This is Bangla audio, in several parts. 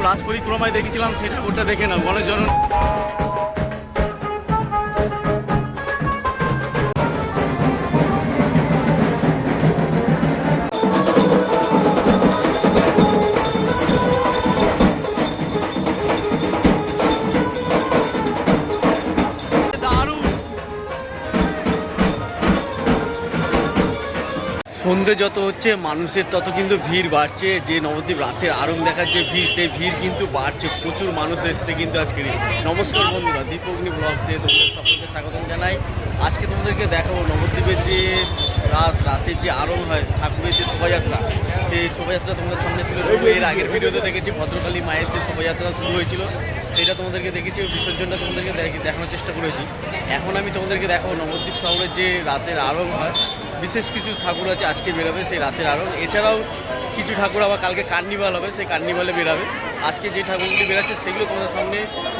রাস পরিক্রমায় দেখেছিলাম সেটা ওটা দেখে না বলে জন সন্ধে যত হচ্ছে মানুষের তত কিন্তু ভিড় বাড়ছে। যে নবদ্বীপ রাসের আরং দেখার যে ভিড়, সেই ভিড় কিন্তু বাড়ছে। প্রচুর মানুষ এসছে কিন্তু আজকে। নমস্কার বন্ধুরা দীপগ্নি ব্লগসে তোমাদের সকলকে স্বাগতম জানাই। আজকে তোমাদেরকে দেখাবো নবদ্বীপের যে রাস, রাসের যে আরং হয়, ঠাকুরের যে শোভাযাত্রা। সেই শোভাযাত্রা তোমাদের সামনে তুলে ধরবো। এর আগের ভিডিওতে দেখেছি ভদ্রকালী মায়ের যে শোভাযাত্রা শুরু হয়েছিল, সেটা তোমাদেরকে দেখেছি বিসর্জনটা তোমাদেরকে দেখানোর চেষ্টা করেছি। এখন আমি তোমাদেরকে দেখাবো নবদ্বীপ শহরের যে রাসের আরং হয় বিশেষ কিছু ঠাকুর আছে, আজকে বেরোবে, সেই রাসের আরণ এছাড়াও কিছু ঠাকুর আবার কালকে কার্নিভাল হবে, সেই কার্নিভালে বেরাবে। আজকে যে ঠাকুরগুলি বেরাচ্ছে, সেগুলো তোমাদের সামনে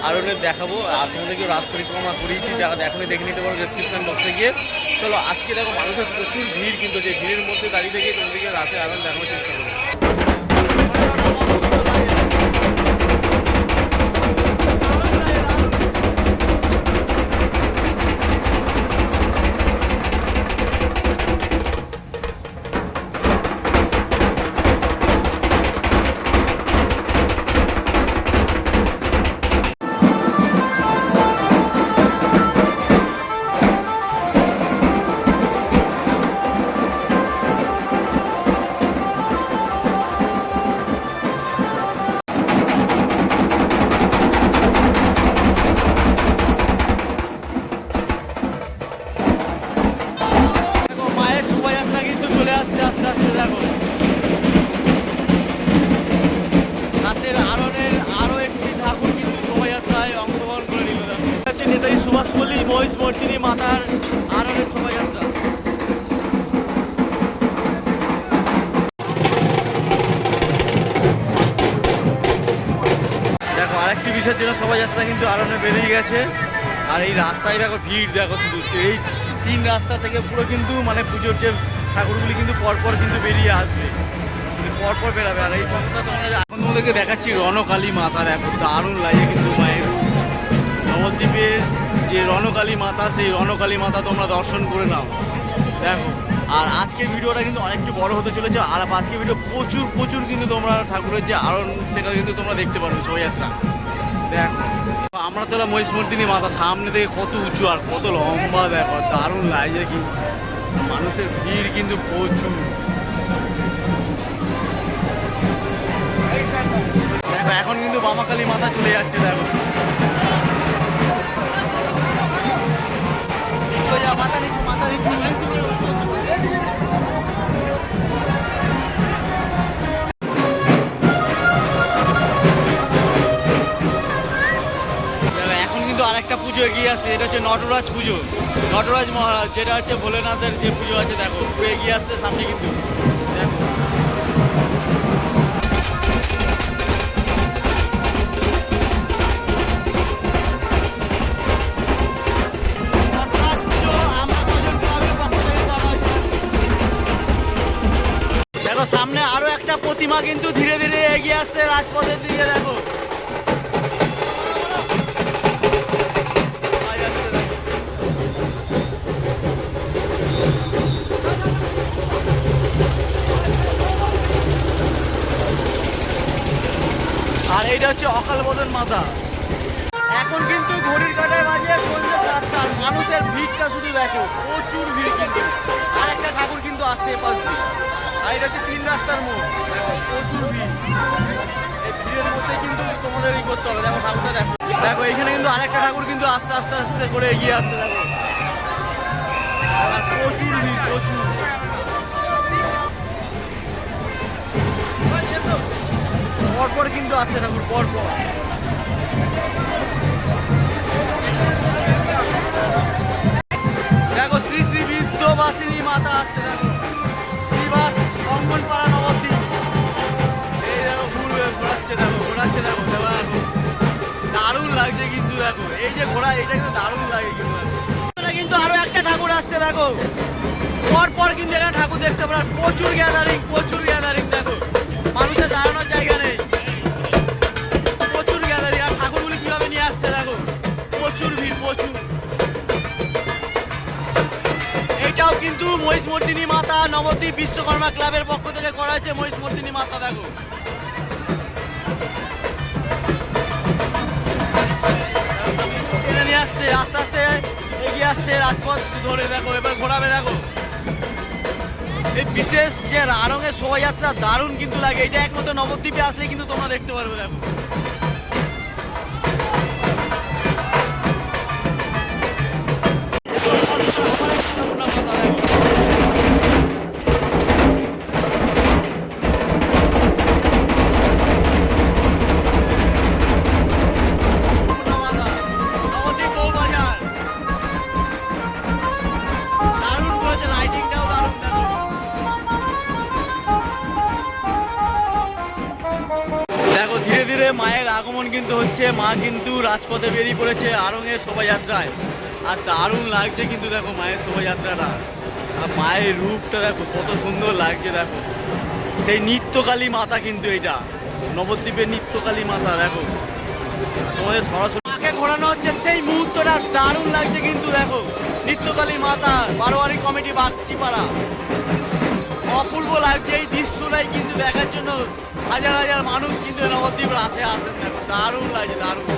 আরণে দেখাবো। আর তোমাদেরকে রাস পরিক্রমা করিয়েছি, যারা এখনই দেখে নিতে পারো ডেসক্রিপশন বক্সে গিয়ে। চলো, আজকে দেখো মানুষের প্রচুর ভিড়, কিন্তু যে ভিড়ের মধ্যে দাঁড়িয়ে থেকে তোমাদেরকে রাসের আরণ দেখানোর চেষ্টা করব। আরেকটি বিসর্জন শোভাযাত্রা কিন্তু আরনে বেরিয়ে গেছে। আর এই রাস্তায় দেখো ভিড়, দেখো শুধু। এই তিন রাস্তা থেকে পুরো কিন্তু মানে পুজোর যে ঠাকুরগুলি কিন্তু পরপর কিন্তু বেরিয়ে আসবে। কিন্তু পরপর বেরাবে। আর এই ঠাকুরটা তোমাদের এখন তোমাদেরকে দেখাচ্ছি, রণকালী মাতা। দেখো, দারুণ লাগে কিন্তু মায়ের। নবদ্বীপের যে রণকালী মাতা, সেই রণকালী মাতা তোমরা দর্শন করে নাও। দেখো, আর আজকের ভিডিওটা কিন্তু অনেকটু বড় হতে চলেছে। আর আজকের ভিডিও প্রচুর প্রচুর কিন্তু তোমরা ঠাকুরের যে আরণ সেটা কিন্তু তোমরা দেখতে পারবে শোভাযাত্রা আমরা তোলা মহিষমর্দিনী মাথা সামনে থেকে কত উঁচু আর কত লম্বা দেখো, দারুণ লাগে কিন্তু মানুষের ভিড় কিন্তু প্রচুর। দেখো, এখন কিন্তু বামাকালী মাথা চলে যাচ্ছে, দেখো। পুজো এগিয়ে আসছে, এটা হচ্ছে নটরাজ পুজো নটরাজ মহারাজ, যেটা হচ্ছে ভোলেনাথের যে পুজো আছে, দেখো এগিয়ে আসছে সামনে কিন্তু। দেখো, সামনে আরও একটা প্রতিমা কিন্তু ধীরে ধীরে এগিয়ে আসছে রাজপথের দিকে, দেখো এইটা হচ্ছে অকাল বোধন মাথা এখন কিন্তু ঘড়ির কাটায় বাজে সন্ধ্যে সাতটা। মানুষের ভিড়টা শুধু দেখো, প্রচুর ভিড় কিন্তু। আর একটা ঠাকুর কিন্তু আসছে পাশ দিয়ে। আর এটা হচ্ছে তিন রাস্তার মোড়। দেখো, প্রচুর ভিড়। এই ভিড়ের মধ্যে কিন্তু তোমাদের ই করতে হবে। দেখো, ঠাকুরটা দেখো। দেখো, এখানে কিন্তু আরেকটা ঠাকুর কিন্তু আস্তে আস্তে আস্তে করে এগিয়ে আসছে, দেখো। প্রচুর ভিড়, প্রচুর। পরপর কিন্তু আসছে ঠাকুর পরপর। দেখো, শ্রী শ্রী বৃদ্ধবাসিনী মাতা আসছে, দেখো। শ্রীবাস অঙ্গনপাড়া নবদ্বীপ। এই দেখো, ঘুরবে, ঘোরাচ্ছে, দেখো ঘোরাচ্ছে, দেখো দেখো দারুণ লাগছে কিন্তু, দেখো। এই যে ঘোড়া এটা কিন্তু দারুণ লাগে কিন্তু কিন্তু আরও একটা ঠাকুর আসছে, দেখো। পর পর কিন্তু এখানে ঠাকুর দেখতে পারা প্রচুর গ্যাদারিং প্রচুর গ্যাদারিং মাতা নবদ্বীপ বিশ্বকর্মা ক্লাবের পক্ষ থেকে করা হয়েছে মহিষমর্দিনী মাতা দেখো নিয়ে আসছে আস্তে আস্তে এগিয়ে আসছে রাজপথ ধরে দেখো, এবার ঘোরাবে দেখো। এই বিশেষ যে আরঙের শোভাযাত্রা দারুণ কিন্তু লাগে, এটা একমাত্র নবদ্বীপে আসলে কিন্তু তোমরা দেখতে পারবে দেখো। রাজপথে বেরিয়ে পড়েছে আরঙের শোভাযাত্রায়। আর দারুণ লাগছে কিন্তু দেখো মায়ের শোভাযাত্রাটা। আর মায়ের রূপটা দেখো, কত সুন্দর লাগছে দেখো। সেই নিত্যকালী মাতা কিন্তু এটা নবদ্বীপের নিত্যকালী মাতা দেখো। তোমাদের সরাসরি মাকে ঘোরানো হচ্ছে, সেই মুহূর্তটা দারুণ লাগছে কিন্তু দেখো। নিত্যকালী মাতা, বারোয়ারি কমিটি বাগচিপাড়া অপূর্ব লাগছে এই দৃশ্যটাই কিন্তু দেখার জন্য। হাজার হাজার মানুষ কিন্তু নবদ্বীপ আসে, আসেন দেখো। দারুণ লাগছে, দারুণ।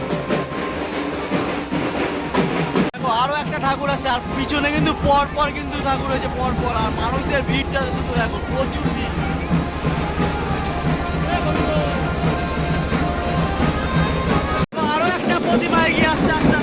আরও একটা ঠাকুর আছে, আর পিছনে কিন্তু পর পর কিন্তু ঠাকুর আছে পর পর। আর মানুষের ভিড়টা শুধু দেখো, প্রচুর ভিড়। আরও একটা প্রতিমা এগিয়ে আসছে আস্তে আস্তে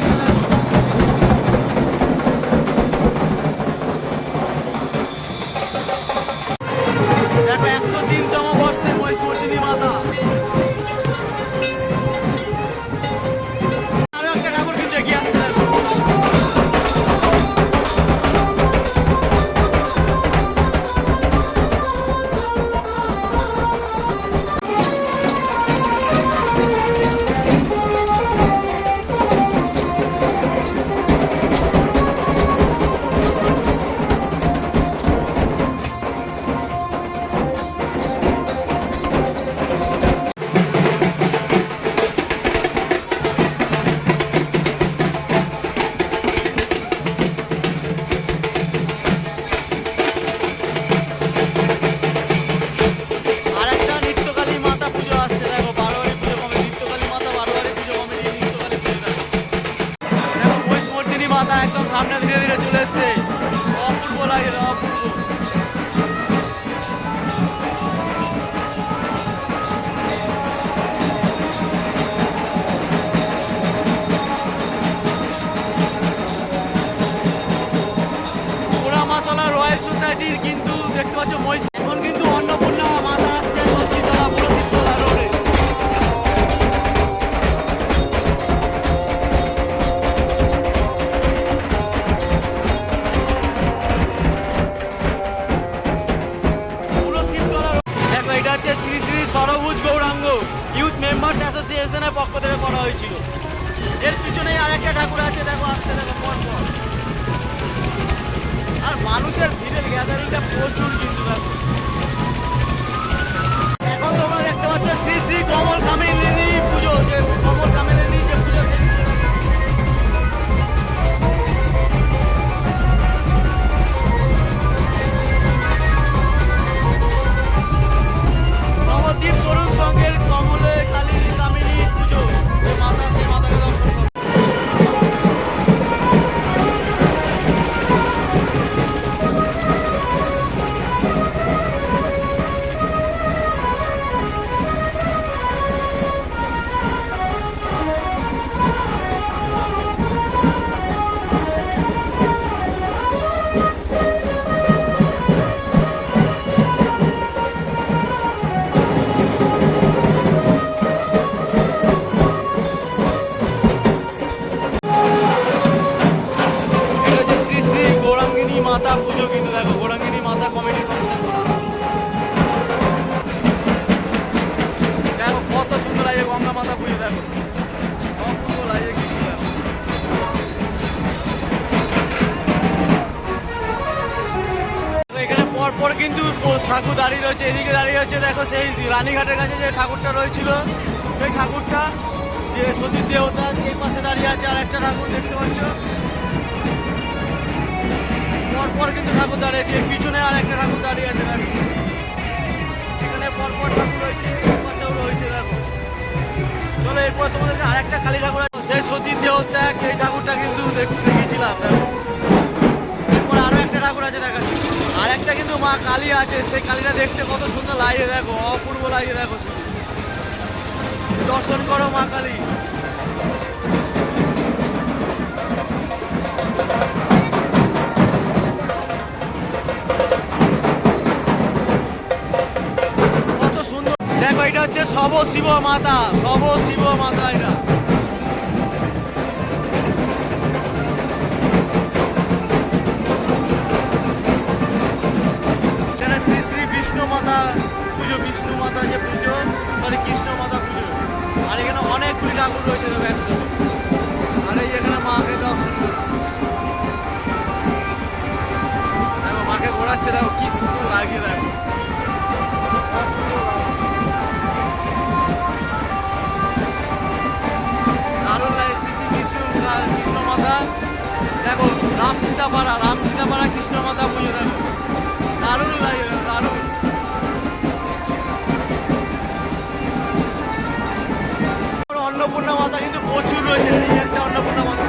দাঁড়িয়ে রয়েছে, এদিকে দাঁড়িয়ে রয়েছে, দেখো সেই রানীঘাটের কাছে যে ঠাকুরটা রয়েছিল, সেই ঠাকুরটা যে সতীর দেবতা এই পাশে দাঁড়িয়ে আছে, আর একটা ঠাকুর দেখতে পাচ্ছ। পরপর কিন্তু ঠাকুর দাঁড়িয়েছে পিছনে আর একটা ঠাকুর দাঁড়িয়ে আছে, দেখো। এখানে পরপর ঠাকুর রয়েছে পাশেও রয়েছে, দেখো। চলো এরপর তোমাদেরকে আরেকটা কালী ঠাকুর আছে, সেই সতীর দেহত্যাগ এই ঠাকুরটা কিন্তু দেখ- দেখিয়েছিলাম, দেখো। কালী আছে সেই কালীটা দেখতে কত সুন্দর লাগে দেখো, অপূর্ব লাগে দেখো শুধু। দর্শন করো, মা কালী। কত সুন্দর। দেখো, এটা হচ্ছে সব শিব মাতা সব শিব মাতা এটা। পুজো, বিষ্ণু মাতা যে পুজো সরি কৃষ্ণ মাতা পুজো। আর এখানে অনেকগুলি ঠাকুর রয়েছে দেখো একসাথে আর এই এখানে মাকে দর্শন দেখো, মাকে ঘোরাচ্ছে, দেখো, কি সুন্দর লাগে দেখো। দারুণ লাগে শ্রী শ্রী রাম রাম সীতাপাড়া, কৃষ্ণ মাতা পুজো, দেখো। দারুণ লাগে দারুণ অন্নপূর্ণা মাতা কিন্তু প্রচুর রয়েছে এই একটা অন্নপূর্ণা মাতা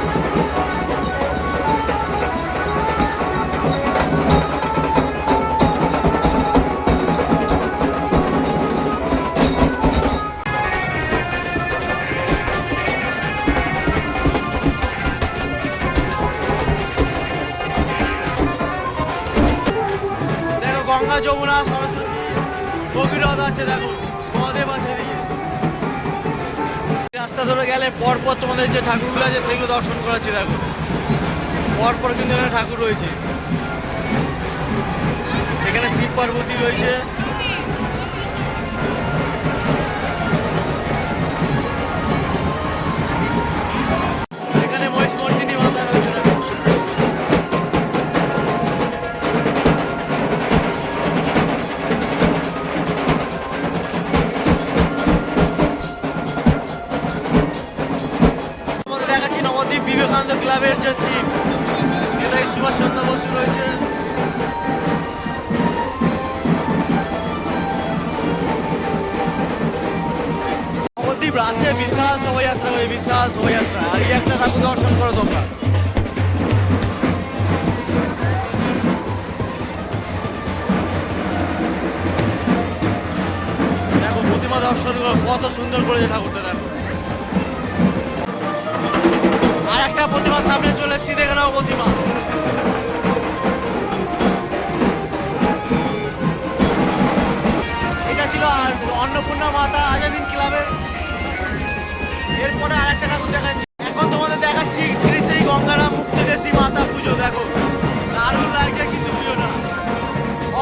গঙ্গা যমুনা, সরস্বতী ভগীরথ আছে, দেখো। রাস্তা ধরে গেলে পরপর তোমাদের যে ঠাকুরগুলো আছে, সেগুলো দর্শন করাচ্ছি দেখো। পরপর কিন্তু ঠাকুর রয়েছে। এখানে শিব পার্বতী রয়েছে। ক্লাবের যে থিম নেতাজি সুভাষচন্দ্র বসু রয়েছে। নবদ্বীপ রাসে বিশাল শোভাযাত্রা শোভাযাত্রা। আর এই একটা ঠাকুর দর্শন করো তোমরা। দর্শন কত সুন্দর করেছে ঠাকুরটা। এসেছি দেখে নাও প্রতিমা। এটা ছিল আর অন্নপূর্ণা মাতা আজাদিন ক্লাবের। এরপরে আর একটা ঠাকুর দেখাচ্ছি। এখন তোমাদের দেখাচ্ছি শ্রী শ্রী গঙ্গারাম মুক্তদেশী মাতা পুজো। দেখো, দারুণ লাগছে কিন্তু পুজোটা।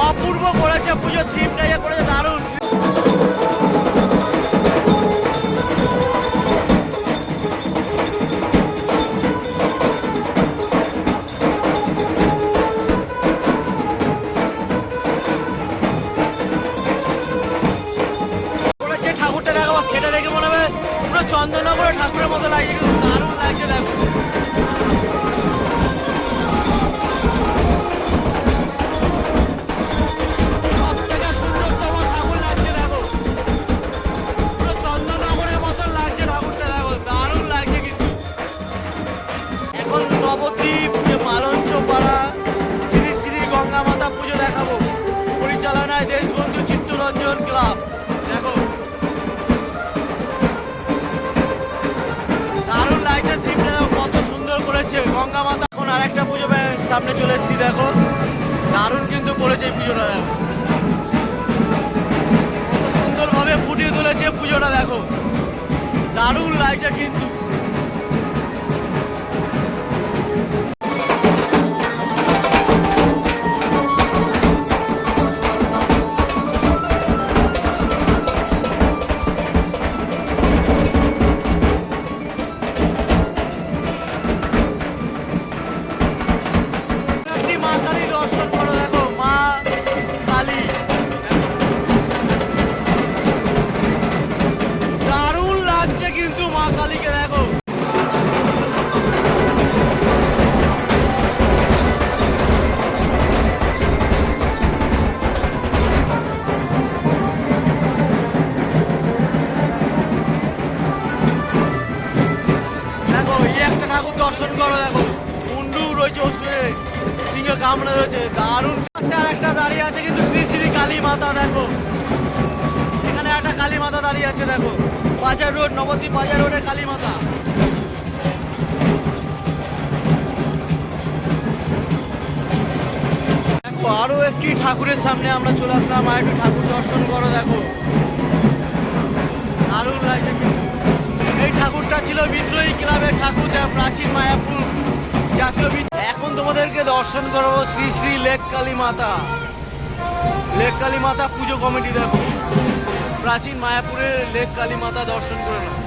অপূর্ব করেছে পুজো থিমটা করেছে দারুণ। ঠাকুরটা দেখাবো সেটা দেখে মনে হবে পুরো চন্দননগরের ঠাকুরের মতো লাগছে। কিন্তু দারুণ লাগছে দেখো নবদ্বীপ মালঞ্চ পাড়া শ্রী শ্রী গঙ্গা মাতা পুজো দেখাবো। পরিচালনায় দেশবন্ধু চিত্তরঞ্জন ক্লাব। সুন্দর গঙ্গা মাতা। এখন আরেকটা পুজো সামনে চলে এসেছি, দেখো। দারুণ কিন্তু করেছে এই পুজোটা, দেখো। সুন্দরভাবে ফুটিয়ে তুলেছে পুজোটা, দেখো। দারুণ লাগছে কিন্তু। কামড়ে রয়েছে। পাশে আর একটা দাঁড়িয়ে আছে কিন্তু শ্রী শ্রী কালী মাতা দেখো। এখানে একটা কালী মাতা দাঁড়িয়ে আছে, দেখো। বাজার রোড, নবদ্বীপ বাজার রোডে কালী মাতা আরও একটি ঠাকুরের সামনে আমরা চলে আসলাম। আর একটু ঠাকুর দর্শন করো, দেখো। দারুণ লাগছে কিন্তু। এই ঠাকুরটা ছিল বিদ্রোহী ক্লাবের ঠাকুর প্রাচীন মায়াপুর তোমাদেরকে দর্শন করব শ্রী শ্রী লেক কালী মাতা। লেক কালী মাতা পুজো কমিটি দেখো। প্রাচীন মায়াপুরের লেক কালী মাতা দর্শন করে নাও।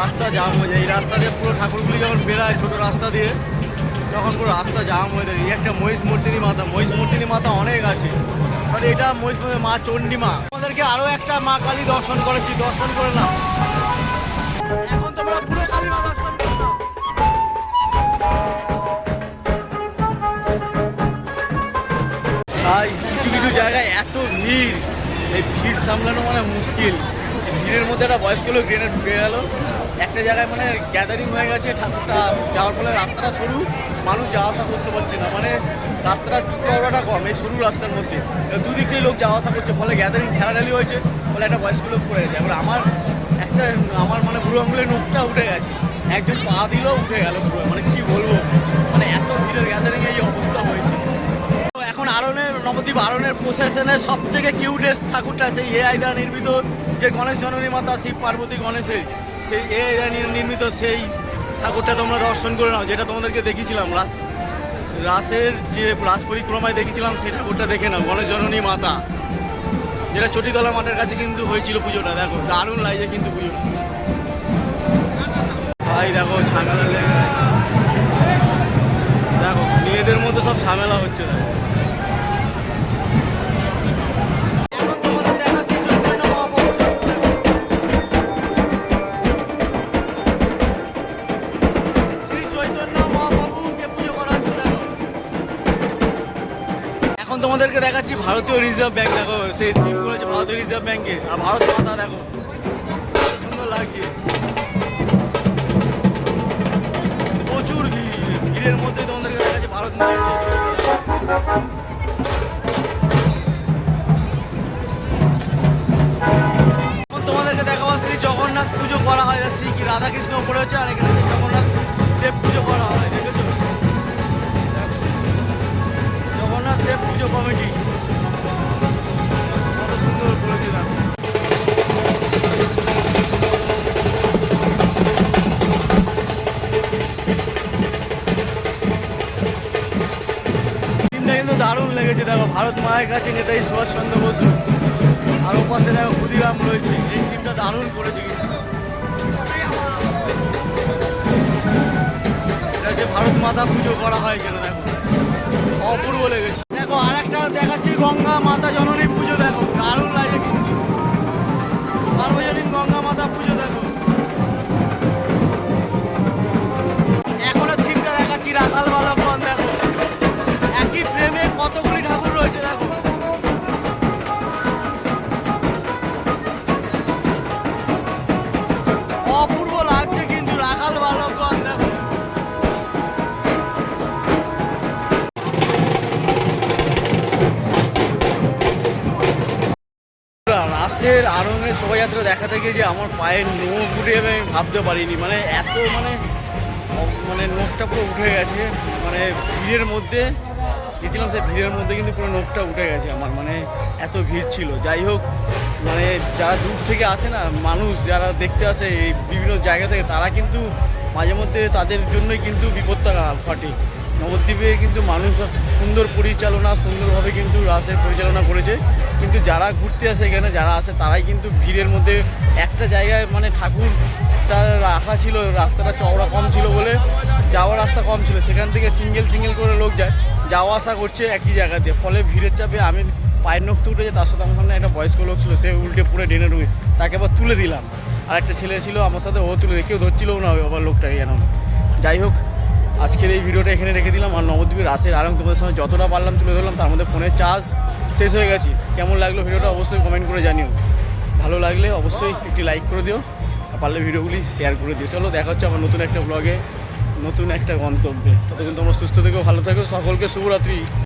রাস্তা জাম হয়ে যায়। এই রাস্তা দিয়ে পুরো ঠাকুরগুলি যখন বেড়ায় ছোটো রাস্তা দিয়ে, তখন পুরো রাস্তা জাম হয়ে যায়। এই একটা মহিষ মূর্তিনি মাতা মহিষ মূর্তিনি মাতা অনেক আছে। সরি, এটা মহিষ মা চণ্ডী মা আমাদেরকে আরও একটা মা কালী দর্শন করেছি। দর্শন করে না এখন তোমরা পুরো কালী মা দর্শন কিছু কিছু জায়গায় এত ভিড়। এই ভিড় সামলানো মানে মুশকিল। ভিড়ের মধ্যে একটা বয়স্ক লোক ট্রেনে ঢুকে গেল। একটা জায়গায় মানে গ্যাদারিং হয়ে গেছে, ঠাকুরটা যাওয়ার ফলে রাস্তাটা সরু, মানুষ যাওয়া আসা করতে পারছে না। মানে রাস্তাটা চওড়াটা কম, এই সরু রাস্তার মধ্যে। দুদিক দিয়ে লোক যাওয়া আসা করছে, ফলে গ্যাদারিং ঠেলাঠালি হয়েছে, ফলে একটা বয়স্ক লোক পড়ে গেছে। এবার আমার একটা, আমার মানে বুড়ো আঙুলের নোখটা উঠে গেছে। একজন পা দিলেও উঠে গেল পুরো মানে কি বলব? মানে এত ভিড়ের গ্যাদারিং এই অবস্থা হয়েছে। এখন আরনের নবদ্বীপ আরনের প্রশাসনের সব থেকে কিউটেস্ট ঠাকুরটা সেই এআই দ্বারা নির্মিত যে গণেশ জননী মাতা শিব পার্বতী গণেশের। সেই দ্বারা নির্মিত সেই ঠাকুরটা তোমরা দর্শন করে নাও, যেটা তোমাদেরকে দেখিয়েছিলাম, রাস, রাসের যে রাস পরিক্রমায় দেখেছিলাম সেই ঠাকুরটা দেখে নাও গণেশ জননী মাতা। যেটা চটিতলা মাঠের কাছে কিন্তু হয়েছিল পুজোটা, দেখো, দারুণ লাগছে কিন্তু পুজোটা ভাই, দেখো, ঝামেলা লেগে গেছে। দেখো, মেয়েদের মধ্যে সব ঝামেলা হচ্ছে, দেখো। দেখাচ্ছি ভারতীয় রিজার্ভ ব্যাংক, দেখো, সেই থিম করেছে ভারতীয় রিজার্ভ ব্যাংকে আর ভারত মাতা দেখো সুন্দর লাগছে। প্রচুর ভিড়, ভিড়ের মধ্যে তোমাদেরকে দেখাচ্ছে ভারত শ্রী জগন্নাথ পুজো করা হয় শ্রী কি রাধাকৃষ্ণ হচ্ছে, আর এখানে জগন্নাথ দেব পুজো করা হয়। দেব পুজো কমিটি। কত সুন্দর করেছে কিন্তু দারুণ লেগেছে, দেখো, ভারত মায়ের কাছে নেতাজি সুভাষচন্দ্র বসু। আর ওপাশে দেখো ক্ষুদিরাম রয়েছে, এই টিমটা দারুণ করেছে কিন্তু। ভারত মাতা পুজো করা হয় কেন দেখো। অপূর্ব লেগেছে। একটা দেখাচ্ছি গঙ্গা মাতা জননী পুজো, দেখো, দারুণ লাগে কিন্তু। সার্বজনীন গঙ্গা মাতা পুজো, দেখো। এখনও থিমটা দেখাচ্ছি, রাখাল বালক দেখো। একই ফ্রেমে কতগুলি ঠাকুর রয়েছে, দেখো। রাসের আরঙের শোভাযাত্রা দেখা থেকে যে আমার পায়ের নোখ উঠে আমি ভাবতে পারিনি। মানে এত মানে মানে নোখটা পুরো উঠে গেছে। মানে ভিড়ের মধ্যে, গেছিলাম সেই ভিড়ের মধ্যে কিন্তু পুরো নোখটা উঠে গেছে আমার। মানে এত ভিড় ছিল। যাই হোক মানে যারা দূর থেকে আসে না, মানুষ যারা দেখতে আসে এই বিভিন্ন জায়গা থেকে, তারা কিন্তু মাঝে মধ্যে তাদের জন্যই কিন্তু বিপদটা ঘটে নবদ্বীপে কিন্তু মানুষ সুন্দর পরিচালনা, সুন্দরভাবে কিন্তু রাসের পরিচালনা করেছে। কিন্তু যারা ঘুরতে আসে এখানে, যারা আসে, তারাই কিন্তু ভিড়ের মধ্যে একটা জায়গায় মানে ঠাকুরটা রাখা ছিল, রাস্তাটা চওড়া কম ছিল বলে যাওয়ার রাস্তা কম ছিল। সেখান থেকে সিঙ্গেল সিঙ্গেল করে লোক যায়। যাওয়া আসা করছে একই জায়গাতে। ফলে ভিড়ের চাপে আমি পায়ের নখ উঠেছে, তার সাথে আমার সামনে একটা বয়স্ক লোক ছিল, সে উল্টে পুরো ডেনে ঢুকে, তাকে আবার তুলে দিলাম। আর একটা ছেলে ছিল আমার সাথে, ও তুলে কেউ ধরছিল না আবার লোকটাকে যেন। যাই হোক, আজকের এই ভিডিওটা এখানে রেখে দিলাম। আর নবদ্বীপের রাসের আরং তোমাদের সঙ্গে যতটা পারলাম তুলে ধরলাম, তার মধ্যে ফোনের চার্জ শেষ হয়ে গেছি। কেমন লাগল ভিডিওটা অবশ্যই কমেন্ট করে জানিও। ভালো লাগলে অবশ্যই একটি লাইক করে দিও, আর পারলে ভিডিওগুলি শেয়ার করে দিও। চলো, দেখা হচ্ছে আমার নতুন একটা ব্লগে নতুন একটা গন্তব্যে। ততক্ষণ তোমরা সুস্থ থেকেও ভালো থাকো, সকলকে শুভরাত্রি।